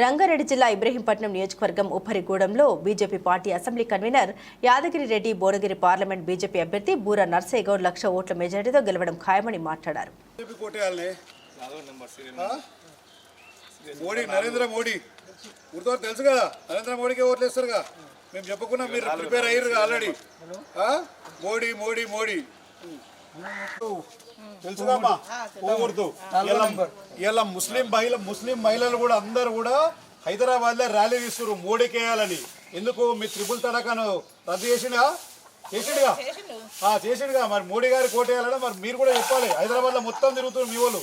రంగారెడ్డి జిల్లా ఇబ్రహీంపట్నం నియోజకవర్గం ఉప్పరిగూడెంలో BJP party assembly convener Yadagiri Reddy Bhuvanagiri parliament BJP అభ్యర్థి బూర నర్సయ్య గౌడ్ లక్ష ఓట్ల మెజారిటీతో గెలవడం ఖాయమని మాట్లాడారు. మోడీ నరేంద్ర మోడీ. గుర్తు తెలుసు కదా నరేంద్ర మోడీకే ఓట్లు వేస్తారుగా. మేము మీరు ప్రిపేర్ ఆల్రెడీ. మోడీ మోడీ మోడీ. తెలుసుగా అమ్మా పోకూడదు. ఇలా ముస్లిం మహిళ ముస్లిం మహిళలు కూడా అందరూ కూడా హైదరాబాద్లో ర్యాలీ తీస్తున్నారు మోడీకి వేయాలని ఎందుకు? మీ త్రిపుల్ తడకను రద్దు చేసిండా? చేసిండుగా? ఆ, చేసిండుగా. మరి మోడీ గారి కోటేయాలని మరి మీరు కూడా చెప్పాలి. హైదరాబాద్లో మొత్తం తిరుగుతున్నారు మీ వాళ్ళు.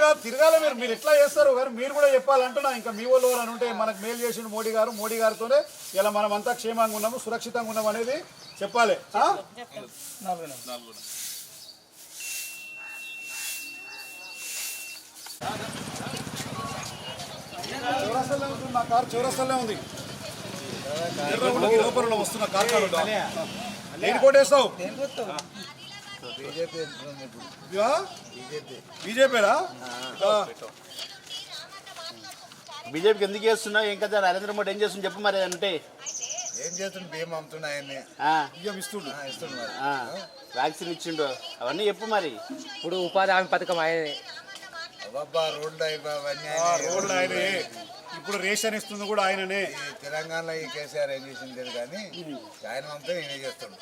కాదు తిరగాలి మీరు మీరు ఎట్లా చేస్తారు కానీ మీరు కూడా చెప్పాలంటున్నా ఇంకా మీ వాళ్ళు అని ఉంటే మనకు మేలు చేసిండు మోడీ గారు మోడీ గారితోనే ఇలా మనం అంతా క్షేమంగా ఉన్నాము సురక్షితంగా ఉన్నాము అనేది చెప్పాలి. ఆ? చౌరస్తాలో ఉంది నా కారు చౌరస్తాలో ఉంది. లోపల వస్తున్న కారు కారు దేని కోటేస్తావు బీజేపీరా బీజేపీకి ఎందుకు చేస్తున్నావు ఏం కదా నరేంద్ర మోడీ ఏం చేస్తుంది చెప్పు మరి అంటే. ఏం చేస్తుండు బియ్యం అమ్ముతున్నా ఆయన్ని. ఆ, ఇయ్యం ఇస్తుండు. ఆ, ఇస్తుండు మరి. ఆ, వ్యాక్సిన్ ఇచ్చిండు. అవన్నీ చెప్పు మరి. ఇప్పుడు ఉపాధి హామీ పథకం ఆయనే. రోడ్లు అవన్నీ ఆ, ఆయనే. రోడ్లు ఆయనే. ఇప్పుడు రేషన్ ఇస్తుంది కూడా ఆయననే. తెలంగాణలో ఈ కేసీఆర్ ఏం చేసింది కానీ ఆయన అంతా ఈయన చేస్తాడు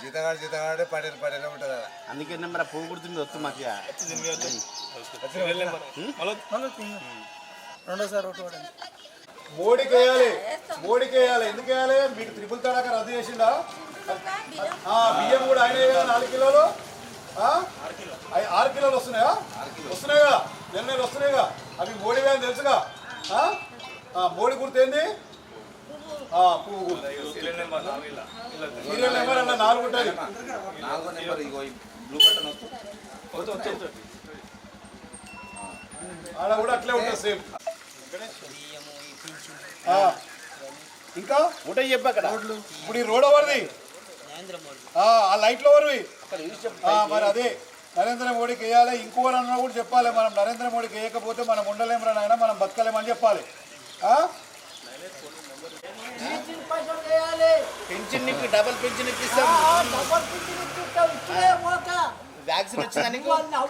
జీతగాడు జీతగాడే పడేరు పడేలా ఉంటుంది అలా అందుకే మరి ఆ పువ్వు కుడుతుంది వస్తు మాకు రెండోసారి పడండి మోడీకి వేయాలి మోడీకి వేయాలి ఎందుకు వేయాలి మీకు త్రిపుల్ తడాక రద్దు చేసిండా? ఆ, బియ్యం కూడా ఆయన వేయాలి నాలుగు కిలోలు? ఆ? అవి ఆరు కిలోలు వస్తున్నాయా? వస్తున్నాయిగా నెల నెలలు వస్తున్నాయిగా అవి మోడీ వేయాలి తెలుసుగా? ఆ? ఆ, మోడీ గుర్తేంది ఆ, పువ్వు గుర్తు. సీరియల్ నెంబర్ అన్న నాలుగు ఉంటుంది నాలుగో నెంబర్ ఇగో ఈ బ్లూ బటన్ వస్తుంది ఆడ కూడా అట్లే ఉంటుంది సేమ్. ఆ. ఇంకా? ఒకటే చెప్పు అక్కడ. ఇప్పుడు ఈ రోడ్ ఎవరిది? ఆ ఆ లైట్లు ఎవరివి? ఆ, మరి అదే. నరేంద్ర మోడీకి వేయాలి. ఇంకోరు అన్నా కూడా చెప్పాలి. మనం నరేంద్ర మోడీకి వేయకపోతే మనం ఉండలేము నాయన మనం బతకలేమని చెప్పాలి. పెన్షన్ నీకు డబల్ పెన్షన్ ఇప్పిస్తాం వ్యాక్సిన్ వచ్చిందని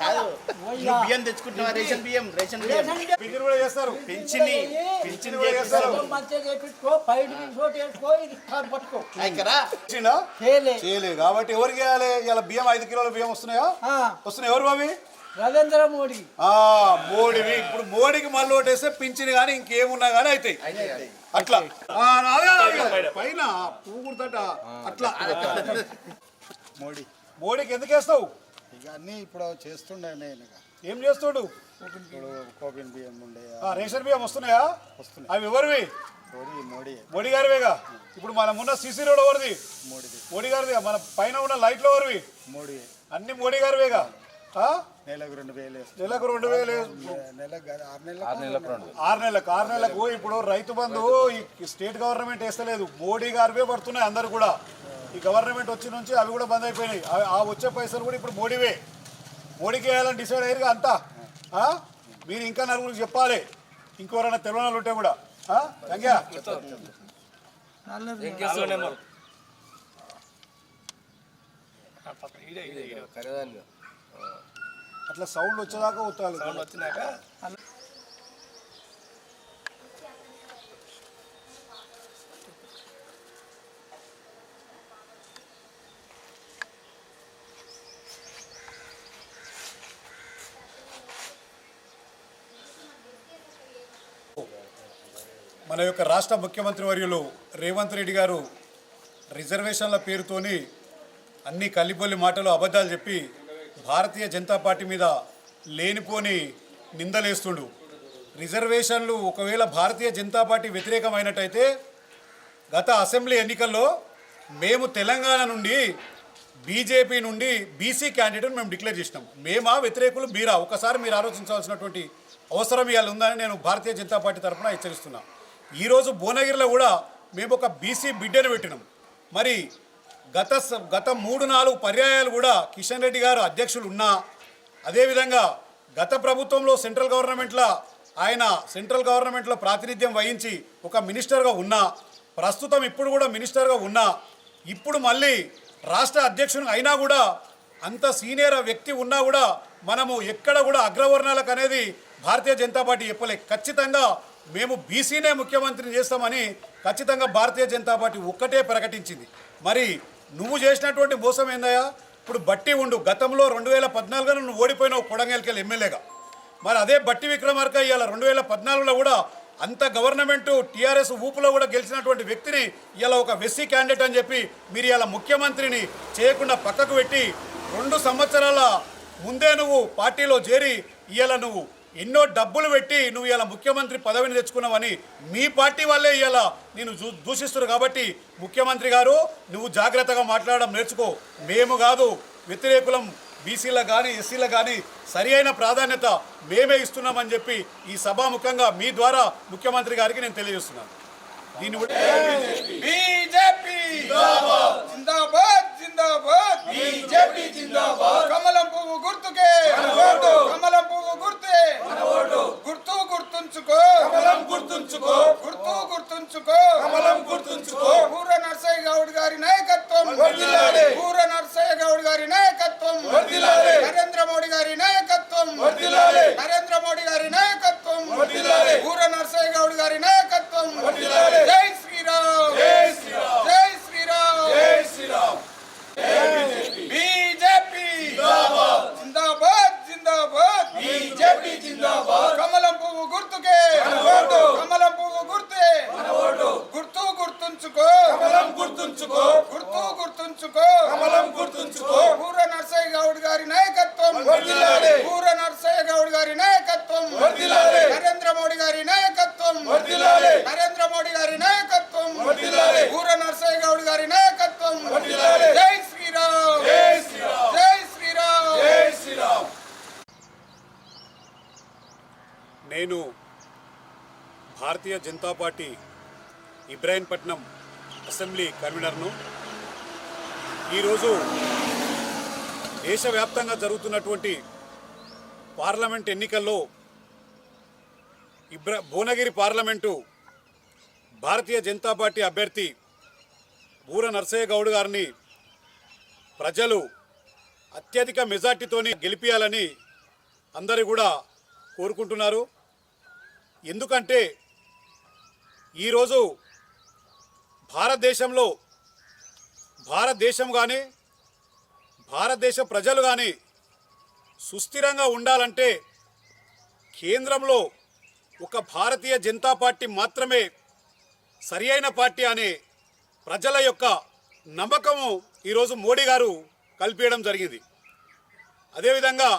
కాదు. నువ్వు బియ్యం తెచ్చుకుంటున్నావా? రేషన్ బియ్యం రేషన్ బియ్యం. పింఛన్ కూడా చేస్తారు. పెన్షన్ పింఛన్ కూడా చేస్తారు. అయికరా ఇచ్చిండా? చేయలేదు. కాబట్టి ఎవరికి వేయాలి ఇలా బియ్యం ఐదు కిలోల బియ్యం వస్తున్నాయా? వస్తున్నాయి ఎవరు అవి నరేంద్ర మోడీ. ఆ మోడీవి ఇప్పుడు మోడీకి మళ్ళీ ఓటేస్తే పింఛన్ కానీ ఇంకేమున్నా కానీ అవుతాయి అట్లా. పైన అట్లా. మోడీ. మోడీకి ఎందుకు వేస్తావు? ఇక అన్నీ ఇప్పుడు చేస్తుండే నేను. ఏం చేస్తాడు? ఇప్పుడు కోపిన్ బియ్యం ఉండే ఆ, రేషన్ బియ్యం వస్తున్నాయా? వస్తున్నాయి. అవి ఎవరివి? మోడీ మోడీ. మోడీ గారివేగా? ఇప్పుడు మనం ఉన్న సీసీ రోడ్ ఎవరిది? మోడీది. మోడీ గారిది. మన పైన ఉన్న లైట్లు ఎవరివి? మోడీ. అన్ని మోడీ గారివేగా? నెలకు రెండు వేలు. నెలకు రెండు వేలు నెలకు కాదు, ఆరు నెలలకు ఆరు నెలలకు ఆరు నెలలకు ఇప్పుడు రైతు బంధు ఈ స్టేట్ గవర్నమెంట్ వేస్తలేదు. మోడీ గారివే పడుతున్నాయి అందరు కూడా. ఈ గవర్నమెంట్ వచ్చిన నుంచి అవి కూడా బంద్ అయిపోయినాయి. ఆ- ఆ వచ్చే పైసలు కూడా ఇప్పుడు మోడీవే. మోడీకి వేయాలని డిసైడ్ అయ్యారుగా అంతా. ఆ? మీరు ఇంకా నలుగురికి చెప్పాలి. ఇంకెవరైనా తెలియని ఉంటే కూడా. ఆ? రంగ్యా అట్లా సౌండ్ వచ్చేదాకా వస్తాలి మన యొక్క రాష్ట్ర ముఖ్యమంత్రి వర్యులు రేవంత్ రెడ్డి గారు రిజర్వేషన్ల పేరుతోని అన్ని కల్లిపొల్లి మాటలు అబద్ధాలు చెప్పి భారతీయ జనతా పార్టీ మీద లేనిపోని నిందలేస్తుండు. రిజర్వేషన్లు ఒకవేళ భారతీయ జనతా పార్టీ వ్యతిరేకమైనట్టయితే గత అసెంబ్లీ ఎన్నికల్లో మేము తెలంగాణ నుండి బీజేపీ నుండి బీసీ క్యాండిడేట్ మేము డిక్లేర్ చేసినాం. మేమా వ్యతిరేకులు మీరా? ఒకసారి మీరు ఆలోచించాల్సినటువంటి అవసరం ఇవాళ ఉందని నేను భారతీయ జనతా పార్టీ తరఫున హెచ్చరిస్తున్నా. ఈరోజు భువనగిరిలో కూడా మేము ఒక బీసీ బిడ్డను పెట్టినాం. మరి గత స- గత మూడు నాలుగు పర్యాయాలు కూడా కిషన్ రెడ్డి గారు అధ్యక్షులు ఉన్నా అదేవిధంగా గత ప్రభుత్వంలో సెంట్రల్ గవర్నమెంట్లో ఆయన సెంట్రల్ గవర్నమెంట్లో ప్రాతినిధ్యం వహించి ఒక మినిస్టర్గా ఉన్నా ప్రస్తుతం ఇప్పుడు కూడా మినిస్టర్గా ఉన్నా ఇప్పుడు మళ్ళీ రాష్ట్ర అధ్యక్షుడు అయినా కూడా అంత సీనియర్ వ్యక్తి ఉన్నా కూడా మనము ఎక్కడ కూడా అగ్రవర్ణాలకు అనేది భారతీయ జనతా పార్టీ చెప్పలే. ఖచ్చితంగా మేము బీసీనే ముఖ్యమంత్రిని చేస్తామని ఖచ్చితంగా భారతీయ జనతా పార్టీ ఒక్కటే ప్రకటించింది. మరి నువ్వు చేసినటువంటి మోసం ఏందయ్యా? ఇప్పుడు బట్టి ఉండు. గతంలో రెండు వేల పద్నాలుగులో నువ్వు ఓడిపోయినావు కొడంగల్కెళ్ళి ఎమ్మెల్యేగా. మరి అదే బట్టి విక్రమార్క ఇవాళ రెండు వేల పద్నాలుగులో కూడా అంత గవర్నమెంట్ టీఆర్ఎస్ ఊపులో కూడా గెలిచినటువంటి వ్యక్తిని ఇలా ఒక వెస్సీ క్యాండిడేట్ అని చెప్పి మీరు ఇలా ముఖ్యమంత్రిని చేయకుండా పక్కకు పెట్టి రెండు సంవత్సరాల ముందే నువ్వు పార్టీలో చేరి ఇలా నువ్వు. ఎన్నో డబ్బులు పెట్టి నువ్వు ఇలా ముఖ్యమంత్రి పదవిని తెచ్చుకున్నావని మీ పార్టీ వాళ్ళే ఇవాళ నేను దూషిస్తున్నారు కాబట్టి ముఖ్యమంత్రి గారు నువ్వు జాగ్రత్తగా మాట్లాడడం నేర్చుకో. మేము కాదు వ్యతిరేకులం బీసీలకు కానీ ఎస్సీలకు కానీ సరి అయిన ప్రాధాన్యత మేమే ఇస్తున్నామని చెప్పి ఈ సభాముఖంగా మీ ద్వారా ముఖ్యమంత్రి గారికి నేను తెలియజేస్తున్నాను. దీన్ని కూడా బీజేపీ జిందాబాద్. జిందాబాద్ బీజేపీ జిందాబాద్. కమలం పువ్వు గుర్తుకే. కమలం పువ్వు గుర్తే గుర్తు గుర్తుంచుకో కమలం గుర్తుంచుకో గుర్తు గుర్తుంచుకో కమలం గుర్తుంచుకో పూర నర్సయ్య గౌడ్ గారి నాయకత్వం పూర నర్సయ్య గౌడ్ గారి నాయకత్వం నరేంద్ర మోడీ గారి నాయకత్వం నరేంద్ర మోడీ గారి నాయకత్వం పూర నర్సయ్య గౌడ్ గారి నాయకత్వం జై శ్రీరామ్ జై శ్రీరామ్ జై శ్రీరామ్ జై శ్రీరామ్ బీజేపీ జిందాబాద్ జిందాబాద్ బీజేపీ జిందాబాద్ కమలం పువ్వు గుర్తుకే కమలం పువ్వు గుర్తే గుర్తు గుర్తుంచుకో కమలం గుర్తుంచుకో గుర్తు గుర్తుంచుకో కమలం గుర్తుంచుకో పూర నర్సయ్య గౌడ్ గారి నాయకత్వం పూర నర్సయ్య గౌడ్ గారి నాయకత్వం నరేంద్ర మోడీ గారి నాయకత్వం నరేంద్ర మోడీ గారి నాయకత్వం పూర నర్సయ్య గౌడ్ గారి నాయకత్వం జై శ్రీరామ్ జై శ్రీరామ్ జై శ్రీరామ్ జై శ్రీరామ్ నేను భారతీయ జనతా పార్టీ ఇబ్రాహీంపట్నం అసెంబ్లీ కన్వీనర్ను. ఈరోజు దేశవ్యాప్తంగా జరుగుతున్నటువంటి పార్లమెంట్ ఎన్నికల్లో ఇబ్రా భువనగిరి పార్లమెంటు భారతీయ జనతా పార్టీ అభ్యర్థి బూర నర్సయ్య గౌడ్ గారిని ప్రజలు అత్యధిక మెజార్టీతోని గెలిపించాలని అందరూ కూడా కోరుకుంటున్నారు. ఎందుకంటే ఈరోజు భారతదేశంలో భారతదేశం కానీ భారతదేశ ప్రజలు కానీ సుస్థిరంగా ఉండాలంటే కేంద్రంలో ఒక భారతీయ జనతా పార్టీ మాత్రమే సరి అయిన పార్టీ అనే ప్రజల యొక్క నమ్మకము ఈరోజు మోడీ గారు కల్పించడం జరిగింది. అదేవిధంగా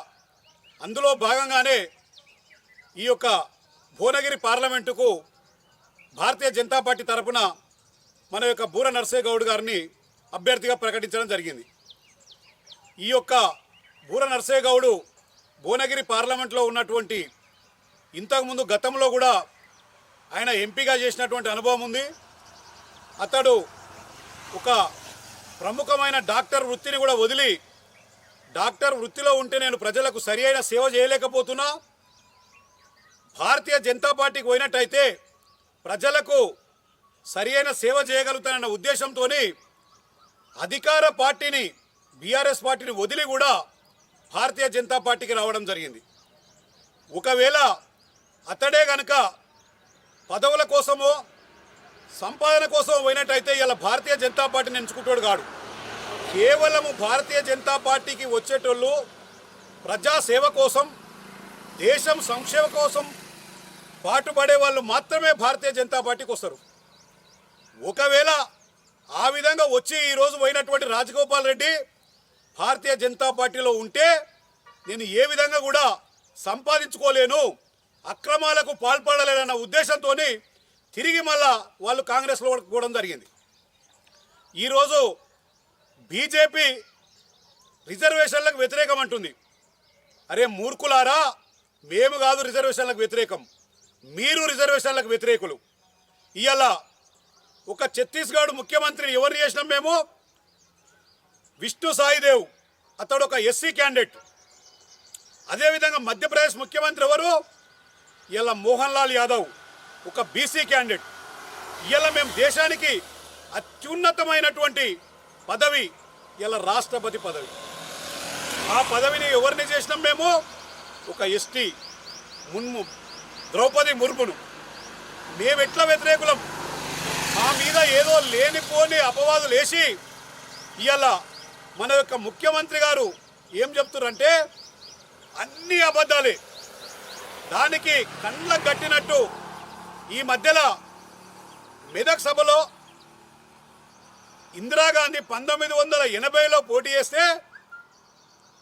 అందులో భాగంగానే ఈ యొక్క భువనగిరి పార్లమెంటుకు భారతీయ జనతా పార్టీ తరపున మన యొక్క బూర నర్సయ్య గౌడ్ గారిని అభ్యర్థిగా ప్రకటించడం జరిగింది. ఈ యొక్క బూర నర్సయ్య గౌడు భువనగిరి పార్లమెంట్లో ఉన్నటువంటి ఇంతకుముందు గతంలో కూడా ఆయన ఎంపీగా చేసినటువంటి అనుభవం ఉంది. అతడు ఒక ప్రముఖమైన డాక్టర్ వృత్తిని కూడా వదిలి డాక్టర్ వృత్తిలో ఉంటే నేను ప్రజలకు సరి అయిన సేవ చేయలేకపోతున్నా. భారతీయ జనతా పార్టీకి పోయినట్టయితే ప్రజలకు సరి అయిన సేవ చేయగలుగుతానన్న ఉద్దేశంతో అధికార పార్టీని బీఆర్ఎస్ పార్టీని వదిలి కూడా భారతీయ జనతా పార్టీకి రావడం జరిగింది. ఒకవేళ అతడే గనక పదవుల కోసమో సంపాదన కోసం పోయినట్టయితే ఇలా భారతీయ జనతా పార్టీని ఎంచుకుంటాడు కాడు. కేవలము భారతీయ జనతా పార్టీకి వచ్చేటోళ్ళు ప్రజాసేవ కోసం దేశం సంక్షేమ కోసం పాటుపడే వాళ్ళు మాత్రమే భారతీయ జనతా పార్టీకి వస్తారు. ఒకవేళ ఆ విధంగా వచ్చి ఈరోజు పోయినటువంటి రాజగోపాల్ రెడ్డి భారతీయ జనతా పార్టీలో ఉంటే నేను ఏ విధంగా కూడా సంపాదించుకోలేను అక్రమాలకు పాల్పడలేనన్న ఉద్దేశంతో తిరిగి మళ్ళా వాళ్ళు కాంగ్రెస్లో కూడా జరిగింది. ఈరోజు బీజేపీ రిజర్వేషన్లకు వ్యతిరేకం అంటుంది. అరే మూర్ఖులారా మేము కాదు రిజర్వేషన్లకు వ్యతిరేకం. మీరు రిజర్వేషన్లకు వ్యతిరేకులు. ఇవాళ ఒక ఛత్తీస్గఢ్ ముఖ్యమంత్రిని ఎవరు చేసినాం మేము? విష్ణు సాయిదేవ్. అతడు ఒక ఎస్సీ క్యాండిడేట్. అదేవిధంగా మధ్యప్రదేశ్ ముఖ్యమంత్రి ఎవరు? ఇలా మోహన్ లాల్ యాదవ్ ఒక బీసీ క్యాండిడేట్. ఇలా మేము దేశానికి అత్యున్నతమైనటువంటి పదవి ఇలా రాష్ట్రపతి పదవి. ఆ పదవిని ఎవరిని చేసినాం మేము? ఒక ఎస్టీ మున్ము ద్రౌపది ముర్మును. మేము ఎట్లా వ్యతిరేకులం? మా మీద ఏదో లేనిపోని అపవాదులు వేసి ఇవాళ మన యొక్క ముఖ్యమంత్రి గారు ఏం చెప్తున్నారంటే అన్ని అబద్ధాలే. దానికి కళ్ళ కట్టినట్టు ఈ మధ్యలో మెదక్ సభలో ఇందిరాగాంధీ పంతొమ్మిది వందల ఎనభైలో పోటీ చేస్తే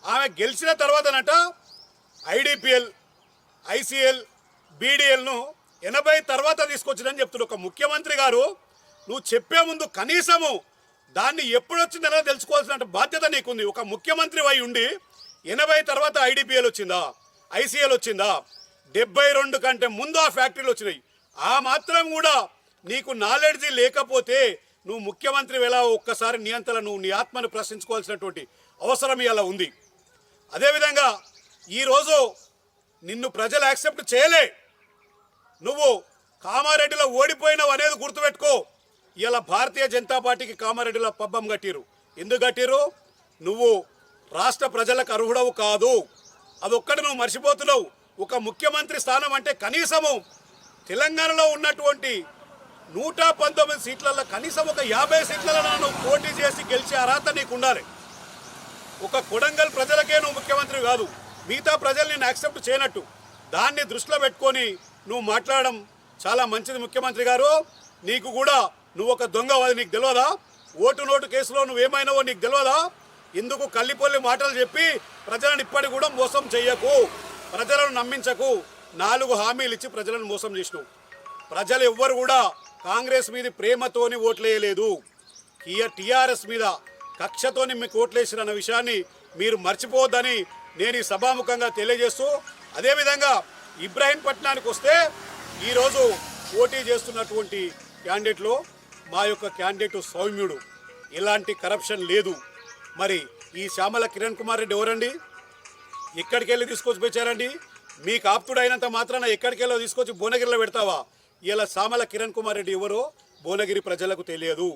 ఆమె గెలిచిన తర్వాతనట ఐడిపిఎల్ ఐసిఎల్ బీడీఎల్ను ఎనభై తర్వాత తీసుకొచ్చిందని చెప్తున్నాడు ఒక ముఖ్యమంత్రి గారు నువ్వు చెప్పే ముందు కనీసము దాన్ని ఎప్పుడు తెలుసుకోవాల్సిన బాధ్యత నీకుంది. ఒక ముఖ్యమంత్రి అయి ఉండి ఎనభై తర్వాత ఐడిపిఎల్ వచ్చిందా? ఐసీఎల్ వచ్చిందా? డెబ్బై రెండు కంటే ముందు ఆ ఫ్యాక్టరీలు వచ్చినాయి. ఆ మాత్రం కూడా నీకు నాలెడ్జీ లేకపోతే నువ్వు ముఖ్యమంత్రి ఎలా ఒక్కసారి నియంత్రణ నువ్వు నీ ఆత్మను ప్రశ్నించుకోవాల్సినటువంటి అవసరం ఇలా ఉంది. అదేవిధంగా ఈరోజు నిన్ను ప్రజలు యాక్సెప్ట్ చేయలే. నువ్వు కామారెడ్డిలో ఓడిపోయినావు అనేది గుర్తుపెట్టుకో. ఇలా భారతీయ జనతా పార్టీకి కామారెడ్డిలో పబ్బం కట్టిరు ఎందుకు కట్టిరు నువ్వు రాష్ట్ర ప్రజలకు అర్హుడవు కాదు. అదొక్కటి నువ్వు మర్చిపోతున్నావు. ఒక ముఖ్యమంత్రి స్థానం అంటే కనీసము తెలంగాణలో ఉన్నటువంటి నూట పంతొమ్మిది సీట్లలో కనీసం ఒక యాభై సీట్లలో నువ్వు పోటీ చేసి గెలిచే అర్హత నీకు ఉండాలి ఒక కొడంగల్ ప్రజలకే నువ్వు ముఖ్యమంత్రి కాదు. మిగతా ప్రజలు నేను యాక్సెప్ట్ చేయనట్టు. దాన్ని దృష్టిలో పెట్టుకొని నువ్వు మాట్లాడడం చాలా మంచిది ముఖ్యమంత్రి గారు. నీకు కూడా నువ్వు ఒక దొంగ అది నీకు తెలియదా ఓటు నోటు కేసులో నువ్వేమైనావో నీకు తెలియదా ఇందుకు కల్లిపొల్లి మాటలు చెప్పి ప్రజలను ఇప్పటికి కూడా మోసం చెయ్యకు. ప్రజలను నమ్మించకు. నాలుగు హామీలు ఇచ్చి ప్రజలను మోసం చేసినావు. ప్రజలు ఎవ్వరు కూడా కాంగ్రెస్ మీద ప్రేమతోని ఓట్లేయలేదు. టీఆర్ఎస్ మీద కక్షతోని మీకు ఓట్లేసిన అన్న విషయాన్ని మీరు మర్చిపోవద్దని నేను ఈ సభాముఖంగా తెలియజేస్తూ అదేవిధంగా ఇబ్రాహీంపట్నానికి వస్తే ఈరోజు పోటీ చేస్తున్నటువంటి క్యాండిడేట్లో మా యొక్క క్యాండిడేట్ సౌమ్యుడు. ఎలాంటి కరప్షన్ లేదు. మరి ఈ శ్యామల కిరణ్ కుమార్ రెడ్డి ఎవరండి? ఎక్కడికి వెళ్ళి తీసుకొచ్చి పెట్టారండి మీకు ఆప్తుడైనంత మాత్రాన ఎక్కడికి వెళ్ళో తీసుకొచ్చి భువనగిరిలో పెడతావా? ఇలా శ్యామల కిరణ్ కుమార్ రెడ్డి ఎవరో భువనగిరి ప్రజలకు తెలియదు.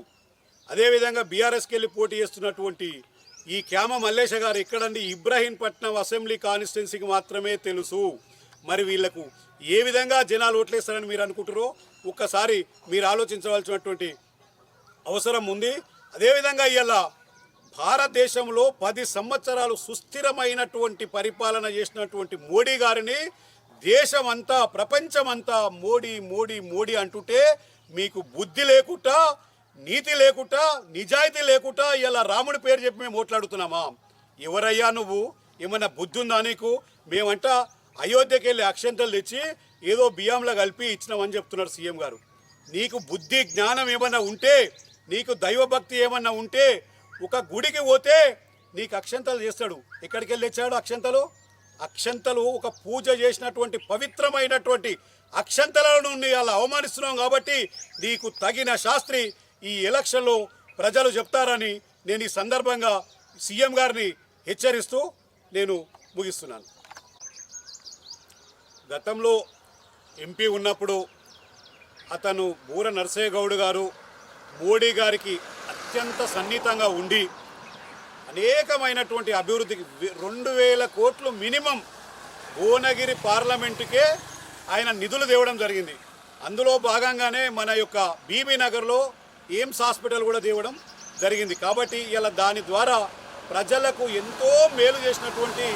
అదేవిధంగా బీఆర్ఎస్కి వెళ్ళి పోటీ చేస్తున్నటువంటి ఈ క్యామ మల్లేశ గారు ఎక్కడండి? ఇబ్రాహీంపట్నం అసెంబ్లీ కాన్స్టిట్యున్సీకి మాత్రమే తెలుసు. మరి వీళ్ళకు ఏ విధంగా జనాలు ఓట్లేస్తారని మీరు అనుకుంటారో ఒక్కసారి మీరు ఆలోచించవలసినటువంటి అవసరం ఉంది. అదేవిధంగా ఇవాళ భారతదేశంలో పది సంవత్సరాలు సుస్థిరమైనటువంటి పరిపాలన చేసినటువంటి మోడీ గారిని దేశమంతా ప్రపంచమంతా మోడీ మోడీ మోడీ అంటుంటే మీకు బుద్ధి లేకుండా నీతి లేకుండా నిజాయితీ లేకుండా ఇలా రాముడి పేరు చెప్పి మేము ఓట్లాడుతున్నామా? ఎవరయ్యా నువ్వు? ఏమైనా బుద్ధి ఉందా నీకు? మేమంట అయోధ్యకి వెళ్ళి అక్షంతలు తెచ్చి ఏదో బియ్యంలో కలిపి ఇచ్చినామని చెప్తున్నారు సీఎం గారు. నీకు బుద్ధి జ్ఞానం ఏమన్నా ఉంటే నీకు దైవభక్తి ఏమన్నా ఉంటే ఒక గుడికి పోతే నీకు అక్షంతలు చేస్తాడు. ఎక్కడికి వెళ్ళి తెచ్చాడు అక్షంతలు? అక్షంతలు ఒక పూజ చేసినటువంటి పవిత్రమైనటువంటి అక్షంతలను అలా అవమానిస్తున్నాం కాబట్టి నీకు తగిన శాస్త్రి ఈ ఎలక్షన్లో ప్రజలు చెప్తారని నేను ఈ సందర్భంగా సీఎం గారిని హెచ్చరిస్తూ నేను ముగిస్తున్నాను. గతంలో ఎంపీ ఉన్నప్పుడు అతను బూర నరసయ్య గౌడ్ గారు మోడీ గారికి అత్యంత సన్నిహితంగా ఉండి అనేకమైనటువంటి అభివృద్ధికి రెండు వేల కోట్లు మినిమం భువనగిరి పార్లమెంటుకే ఆయన నిధులు తేవడం జరిగింది. అందులో భాగంగానే మన యొక్క బీబీ నగర్లో ఎయిమ్స్ హాస్పిటల్ కూడా తేవడం జరిగింది. కాబట్టి ఇలా దాని ద్వారా ప్రజలకు ఎంతో మేలు చేసినటువంటి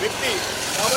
వ్యక్తి. కాబట్టి